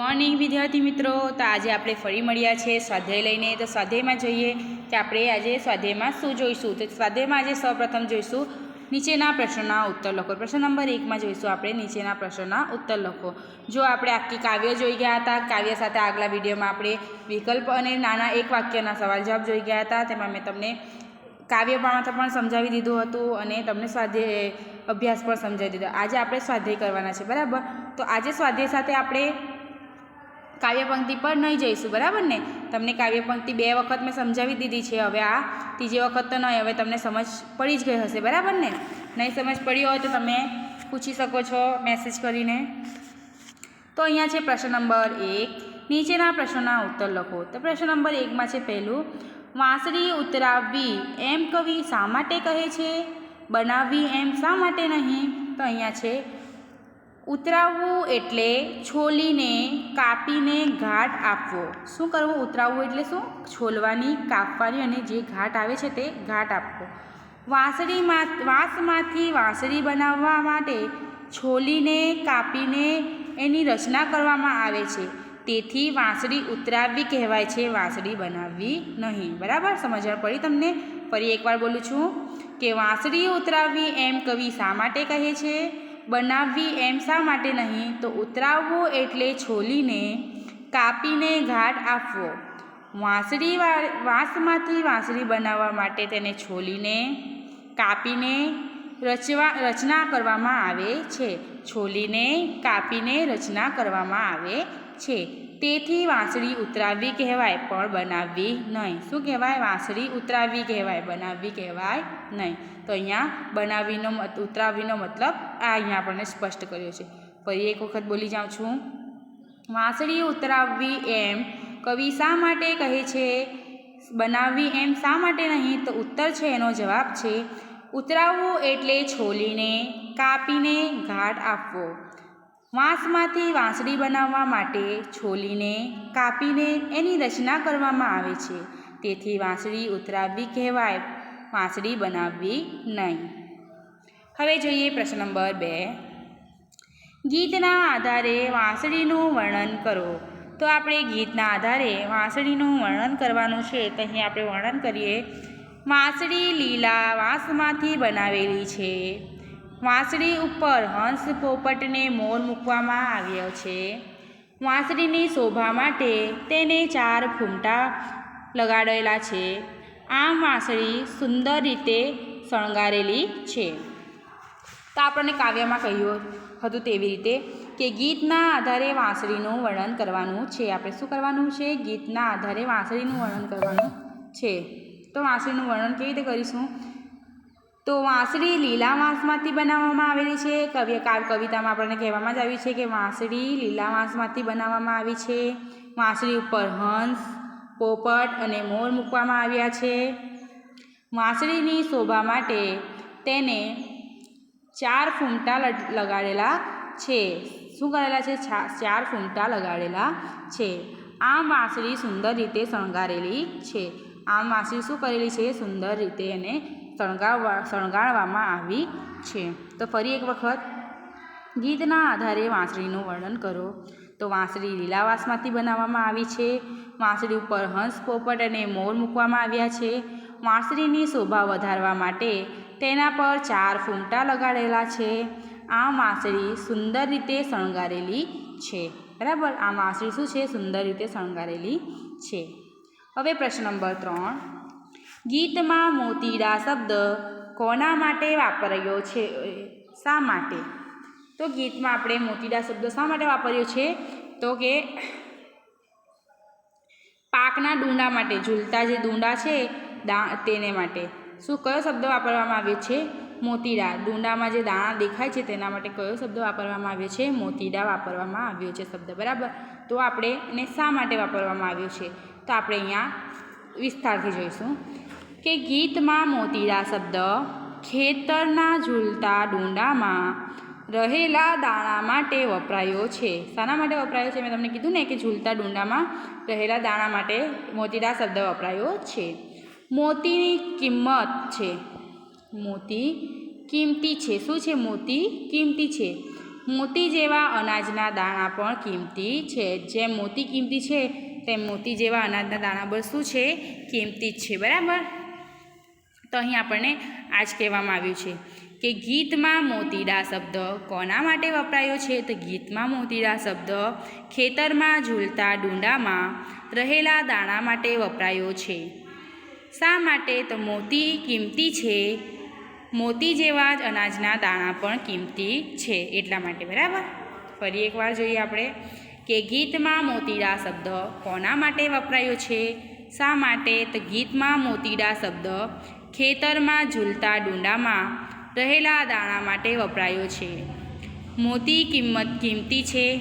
Morning વિદ્યાર્થી મિત્રો. તો આજે આપણે ફરી મળ્યા છે સ્વાધ્યાય લઈને. તો સ્વાધ્યાયમાં જોઈએ કે આપણે આજે સ્વાધ્યાયમાં શું જોઈશું? તો સ્વાધ્યાયમાં આજે સૌપ્રથમ જોઈશું નીચેના પ્રશ્નોના ઉત્તર લખો. પ્રશ્ન નંબર એકમાં જોઈશું આપણે નીચેના પ્રશ્નોના ઉત્તર લખો. જો આપણે આખી કાવ્ય જોઈ ગયા હતા, કાવ્ય સાથે આગલા વિડીયોમાં આપણે વિકલ્પ અને નાના એક વાક્યના સવાલ જવાબ જોઈ ગયા હતા. તેમાં મેં તમને કાવ્યમાંથી પણ સમજાવી દીધું હતું અને તમને સ્વાધ્યાય, અભ્યાસ પણ સમજાવી દીધો. આજે આપણે સ્વાધ્યાય કરવાના છે, બરાબર? તો આજે સ્વાધ્યાય સાથે આપણે કાવ્ય પંક્તિ પર નહીં જઈશું, બરાબર ને? તમને કાવ્યપંક્તિ બે વખત મેં સમજાવી દીધી છે, હવે આ ત્રીજી વખત તો નહીં, હવે તમને સમજ પડી જ ગઈ હશે, બરાબર ને? નહીં સમજ પડી હોય તો તમે પૂછી શકો છો મેસેજ કરીને. તો અહીંયા છે પ્રશ્ન નંબર એક, નીચેના પ્રશ્નોના ઉત્તર લખો. તો પ્રશ્ન નંબર એકમાં છે પહેલું, વાંસળી ઉતરાવવી એમ કવિ શા માટે કહે છે? બનાવવી એમ શા માટે નહીં? તો અહીંયા છે ઉતરાવવું એટલે છોલીને કાપીને ઘાટ આપવો. શું કરવું? ઉતરાવવું એટલે શું? છોલવાની, કાપવાની અને જે ઘાટ આવે છે તે ઘાટ આપવો. વાંસળીમાં, વાંસમાંથી વાંસળી બનાવવા માટે છોલીને કાપીને એની રચના કરવામાં આવે છે. તેથી વાંસળી ઉતરાવવી કહેવાય છે, વાંસળી બનાવવી નહીં. બરાબર? સમજણ પડી તમને? ફરી એકવાર બોલું છું કે વાંસળી ઉતરાવવી એમ કવિ શા માટે કહે છે? બનાવવી એમ શા માટે નહીં? તો ઉતરાવવો એટલે છોલીને કાપીને ઘાટ આપવો. વાંસળી વાંસમાંથી વાંસળી બનાવવા માટે તેને છોલીને કાપીને રચવા, રચના કરવામાં આવે છે. છોલીને કાપીને રચના કરવામાં આવે છે. તેથી વાંસળી ઉતરાવવી કહેવાય, પણ બનાવવી નહીં. શું કહેવાય? વાંસળી ઉતરાવવી કહેવાય બનાવવી કહેવાય નહીં. તો અહીંયા બનાવીનો ઉતરાવીનો મતલબ આ અહીંયા આપણને સ્પષ્ટ કર્યો છે. ફરી એક વખત બોલી જાઉં છું. વાંસળી ઉતરાવવી એમ કવિ શા માટે કહે છે? બનાવવી એમ શા માટે નહીં? તો ઉત્તર છે એનો જવાબ છે, ઉતરાવવું એટલે છોલીને, કાપીને ઘાટ આપવો. વાંસમાંથી વાંસળી બનાવવા માટે છોલીને, કાપીને એની રચના કરવામાં આવે છે. તેથી વાંસળી ઉતરાવવી કહેવાય. વાંસળી બનાવવી નહીં. હવે જોઈએ પ્રશ્ન નંબર બે. ગીતના આધારે વાંસળીનું વર્ણન કરો. તો આપણે ગીતના આધારે વાંસળીનું વર્ણન કરવાનું છે. તો અહીં આપણે વર્ણન કરીએ. વાંસળી લીલા વાંસમાંથી બનાવેલી છે. વાંસળી ઉપર હંસ પોપટને મોર મૂકવામાં આવ્યો છે. વાંસળીની શોભા માટે તેને ચાર ફૂમટા લગાડેલા છે. આમ વાંસળી સુંદર રીતે શણગારેલી છે. તો આપણને કાવ્યમાં કહ્યું હતું તેવી રીતે કે ગીતના આધારે વાંસળીનું વર્ણન કરવાનું છે. આપણે શું કરવાનું છે? ગીતના આધારે વાંસળીનું વર્ણન કરવાનું છે. તો વાંસળીનું વર્ણન કેવી રીતે કરીશું? તો વાંસળી લીલા વાંસમાંથી બનાવવામાં આવેલી છે. કવિ, કવિતામાં આપણને કહેવામાં જ આવ્યું છે કે વાંસળી લીલા વાંસમાંથી બનાવવામાં આવી છે. વાંસળી ઉપર હંસ પોપટ અને મોર મૂકવામાં આવ્યા છે. વાંસળીની શોભા માટે તેને ચાર ફૂમટા લગાડેલા છે. શું કરેલા છે? ચાર ફૂમટા લગાડેલા છે. આમ વાંસળી સુંદર રીતે શણગારેલી છે. આમ વાંસળી શું કરેલી છે? સુંદર રીતે એને શણગારવા શણગારવામાં આવી છે. તો ફરી એક વખત ગીતના આધારે વાંસળીનું વર્ણન કરો. તો વાંસળી લીલા વાંસમાંથી બનાવવામાં આવી છે. વાંસળી ઉપર હંસ, પોપટ અને મોર મૂકવામાં આવ્યા છે. વાંસળીની શોભા વધારવા માટે તેના પર ચાર ફૂમટા લગાડેલા છે. આ વાંસળી સુંદર રીતે શણગારેલી છે. બરાબર? આ વાંસળી શું છે? સુંદર રીતે શણગારેલી છે. હવે પ્રશ્ન નંબર ત્રણ. ગીતમાં મોતીડા શબ્દ કોના માટે વાપર્યો છે? શા માટે? તો ગીતમાં આપણે મોતીડા શબ્દ શા માટે વાપર્યો છે? તો કે પાકના ડુંડા માટે, ઝૂલતા જે ડુંડા છે, દા, તેને માટે. શું કયો શબ્દ વાપરવામાં આવ્યો છે? મોતીડા. ડુંડામાં જે દાણા દેખાય છે તેના માટે કયો શબ્દ વાપરવામાં આવ્યો છે? મોતીડા વાપરવામાં આવ્યો છે શબ્દ, બરાબર? તો આપણે એને શા માટે વાપરવામાં આવ્યો છે? તો આપણે અહીંયા વિસ્તારથી જોઈશું. કે ગીતમાં મોતીડા શબ્દ ખેતરના ઝૂલતા ડુંડામાં રહેલા દાણા માટે વપરાયો છે. શાના માટે વપરાયો છે? મેં તમને કીધું ને કે ઝૂલતા ડુંડામાં રહેલા દાણા માટે મોતીડા શબ્દ વપરાયો છે. મોતીની કિંમત છે. મોતી કિંમતી છે. શું છે મોતી? કિંમતી છે. મોતી જેવા અનાજના દાણા પણ કિંમતી છે. જેમ મોતી કિંમતી છે, તેમ મોતી જેવા અનાજના દાણા પણ શું છે? કિંમતી જ છે. બરાબર? તો અહીં આપણને આ જ કહેવામાં આવ્યું છે. કે ગીતમાં મોતીડા શબ્દ કોના માટે વપરાયો છે? તો ગીતમાં મોતીડા શબ્દ ખેતરમાં ઝૂલતા ડુંડામાં રહેલા દાણા માટે વપરાયો છે. શા માટે? તો મોતી કિંમતી છે. મોતી જેવા જ અનાજના દાણા પણ કિંમતી છે. એટલા માટે બરાબર? ફરી એકવાર જોઈએ આપણે કે ગીતમાં મોતીડા શબ્દ કોના માટે વપરાયો છે? શા માટે? તો ગીતમાં મોતીડા શબ્દ ખેતરમાં ઝૂલતા ડુંડામાં રહેલા દાણા માટે વપરાયો છે. મોતી કિંમત કિંમતી છે.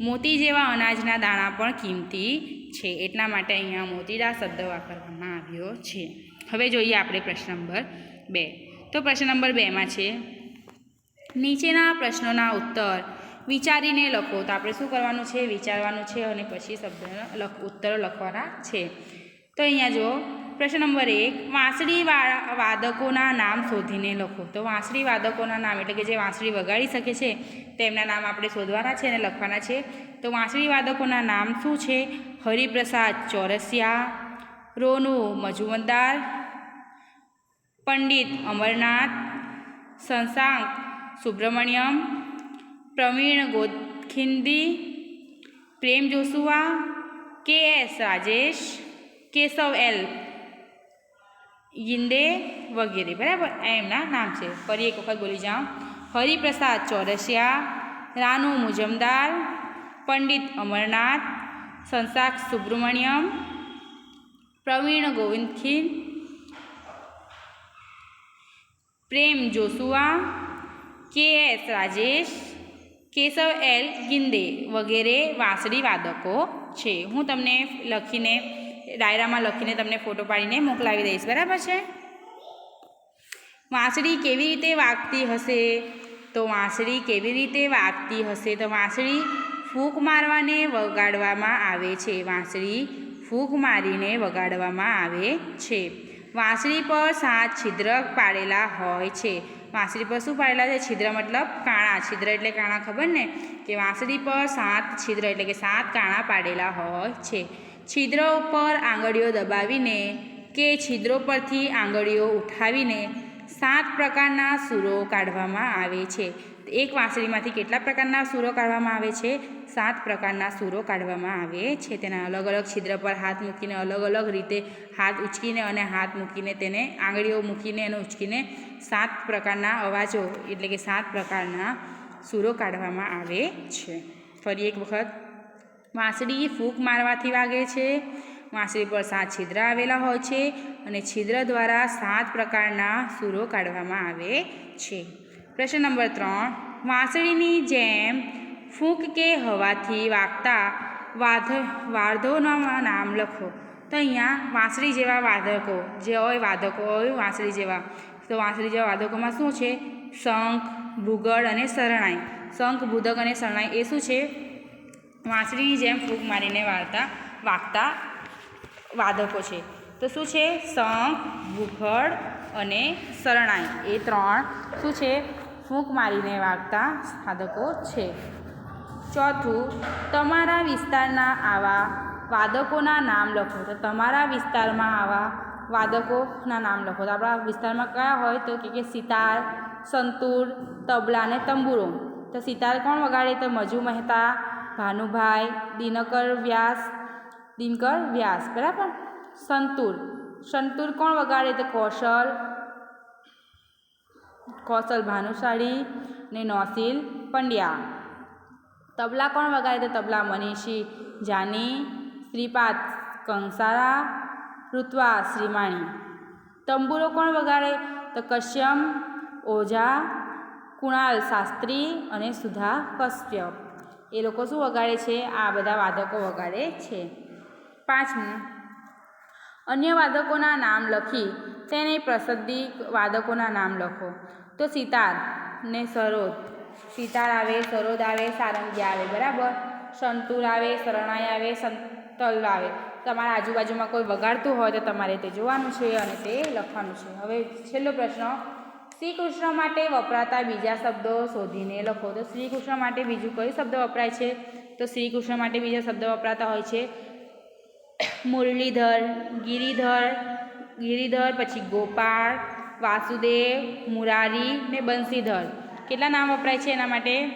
મોતી જેવા અનાજના દાણા પણ કિંમતી છે. એટલા માટે અહીંયા મોતીડા શબ્દ વાપરવામાં આવ્યો છે. હવે જોઈએ આપણે પ્રશ્ન નંબર બે. તો પ્રશ્ન નંબર બેમાં છે. નીચેના પ્રશ્નોના ઉત્તર વિચારીને લખો. તો આપણે શું કરવાનું છે? વિચારવાનું છે અને પછી શબ્દના લખ, ઉત્તરો લખવાના છે. તો અહીંયા જુઓ, પ્રશ્ન નંબર એક, વાંસળી વાદકોના નામ શોધીને લખો. તો વાંસળી વાદકોના નામ એટલે કે જે વાંસળી વગાડી શકે છે તેમના નામ આપણે શોધવાના છે અને લખવાના છે. તો વાંસળી વાદકોના નામ શું છે? Hariprasad Chaurasia, Ronu Majumdar, Pandit Amarnath Shashank Subramaniam, Praveen ગોખિંદી Prem Joshua K S Rajesh Keshav L. યિંદે વગેરે. બરાબર? આ એમના નામ છે. ફરી એક વખત બોલી જાઉં. Hariprasad Chaurasia, Ronu Majumdar, Pandit Amarnath, Shashank Subramaniam, Praveen ગોવિંદખીન Prem Joshua K S Rajesh, Keshav L ગિંદે વગેરે વાંસળી વાદકો છે. હું તમને લખીને ડાયરામાં લખીને તમને ફોટો પાડીને મોકલાવી દઈશ. બરાબર છે? વાંસળી કેવી રીતે વાગતી હશે? તો વાંસળી કેવી રીતે વાગતી હશે? તો વાંસળી ફૂંક મારવાને વગાડવામાં આવે છે. વાંસળી ફૂંક મારીને વગાડવામાં આવે છે. વાંસળી પર સાત છિદ્ર પાડેલા હોય છે. વાંસળી પર શું પાડેલા છે? છિદ્ર મતલબ કાણા. છિદ્ર એટલે કાણા ખબર ને? કે વાંસળી પર સાત છિદ્ર એટલે કે સાત કાણા પાડેલા હોય છે. છિદ્ર ઉપર આંગળીઓ દબાવીને કે છિદ્રો પરથી આંગળીઓ ઉઠાવીને સાત પ્રકારના સૂરો કાઢવામાં આવે છે. એક વાંસળીમાંથી કેટલા પ્રકારના સૂરો કાઢવામાં આવે છે? સાત પ્રકારના સૂરો કાઢવામાં આવે છે. તેના અલગ અલગ છિદ્ર પર હાથ મૂકીને અલગ અલગ રીતે હાથ ઉચકીને અને હાથ મૂકીને તેને આંગળીઓ મૂકીને અને ઉચકીને સાત પ્રકારના અવાજો એટલે કે સાત પ્રકારના સૂરો કાઢવામાં આવે છે. ફરી એક વખત વાંસળી ફૂંક મારવાથી વાગે છે. વાંસળી પર સાત છિદ્ર આવેલા હોય છે અને છિદ્ર દ્વારા સાત પ્રકારના સૂરો કાઢવામાં આવે છે. પ્રશ્ન નંબર ત્રણ. વાંસળીની જેમ ફૂંક કે હવાથી વાગતા વાધ વાર્ધોના નામ લખો. તો અહીંયા વાંસળી જેવા વાદકો જે હોય વાદકો હોય વાંસળી જેવા. તો વાંસળી જેવા વાદકોમાં શું છે? શંખ, ભૂગળ અને શરણાઈ. શંખ ભૂદક અને શરણાઈ એ શું છે? વાંસળીની જેમ ફૂગ મારીને વાળતા, વાગતા વાદકો છે. તો શું છે? શંખ, ભૂખડ અને શરણાઈ. એ ત્રણ શું છે? ફૂંક મારીને વાગતા સાધકો છે. ચોથું, તમારા વિસ્તારના આવા વાદકોના નામ લખો. તો તમારા વિસ્તારમાં આવા વાદકોના નામ લખો. તો આપણા વિસ્તારમાં કયા હોય? તો કે કે સિતાર, સંતૂર, તબલા અને તંબુરો. તો સિતાર કોણ વગાડે? તો મજુ મહેતા ભાનુભાઈ, દિનકર વ્યાસ દિનકર વ્યાસ, બરાબર? સંતુર. સંતુર કોણ વગાડે તો કૌશલ? કૌશલ ભાનુશાળી ને નોસિલ પંડ્યા. તબલા કોણ વગાડે તો તબલા મનીષી જાની, શ્રીપાદ કંસારા, ઋત્વા શ્રીમાણી. તંબુરો કોણ વગાડે તો કશ્યમ ઓઝા, કુણાલ શાસ્ત્રી અને સુધા કશ્યપ. એ લોકો શું વગાડે છે? આ બધા વાદકો વગાડે છે. પાંચમું. અન્ય વાદકોના નામ લખી તેને પ્રસિદ્ધિ વાદકોના નામ લખો. તો સિતાર ને સરોદ. સિતાર આવે, સરોદ આવે, સારંગી આવે, બરાબર? સંતુર આવે, શરણાઈ આવે, સંતલ આવે. તમારા આજુબાજુમાં કોઈ વગાડતું હોય તો તમારે તે જોવાનું છે અને તે લખવાનું છે. હવે છેલ્લો પ્રશ્ન. શ્રી કૃષ્ણ માટે વપરાતા બીજા શબ્દો શોધીને લખો. તો શ્રી કૃષ્ણ માટે બીજું કયો શબ્દ વપરાય છે? તો શ્રી કૃષ્ણ માટે બીજા શબ્દ વપરાતા હોય છે મુરલીધર, ગિરિધર ગિરિધર, પછી ગોપાળ, વાસુદેવ, મુરારી ને બંસીધર કેટલા નામ વપરાય છે એના માટે?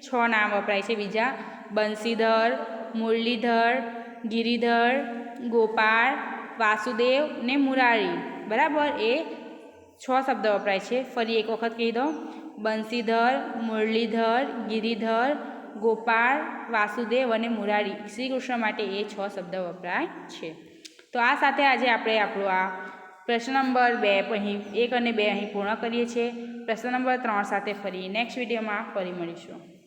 છ નામ વપરાય છે બીજા. બંસીધર મુરલીધર, ગિરિધર, ગોપાળ, વાસુદેવ ને મુરારી. બરાબર? એ છ શબ્દ વપરાય છે. ફરી એક વખત કહી દો બંસીધર મુરલીધર, ગિરિધર, ગોપાળ, વાસુદેવ અને મુરારી શ્રી કૃષ્ણ માટે એ છ શબ્દ વપરાય છે. તો આ સાથે આજે આપણે આપણું આ પ્રશ્ન નંબર બે અહીં, એક અને બે અહીં પૂર્ણ કરીએ છીએ. પ્રશ્ન નંબર ત્રણ સાથે ફરી નેક્સ્ટ વિડીયોમાં ફરી મળીશું.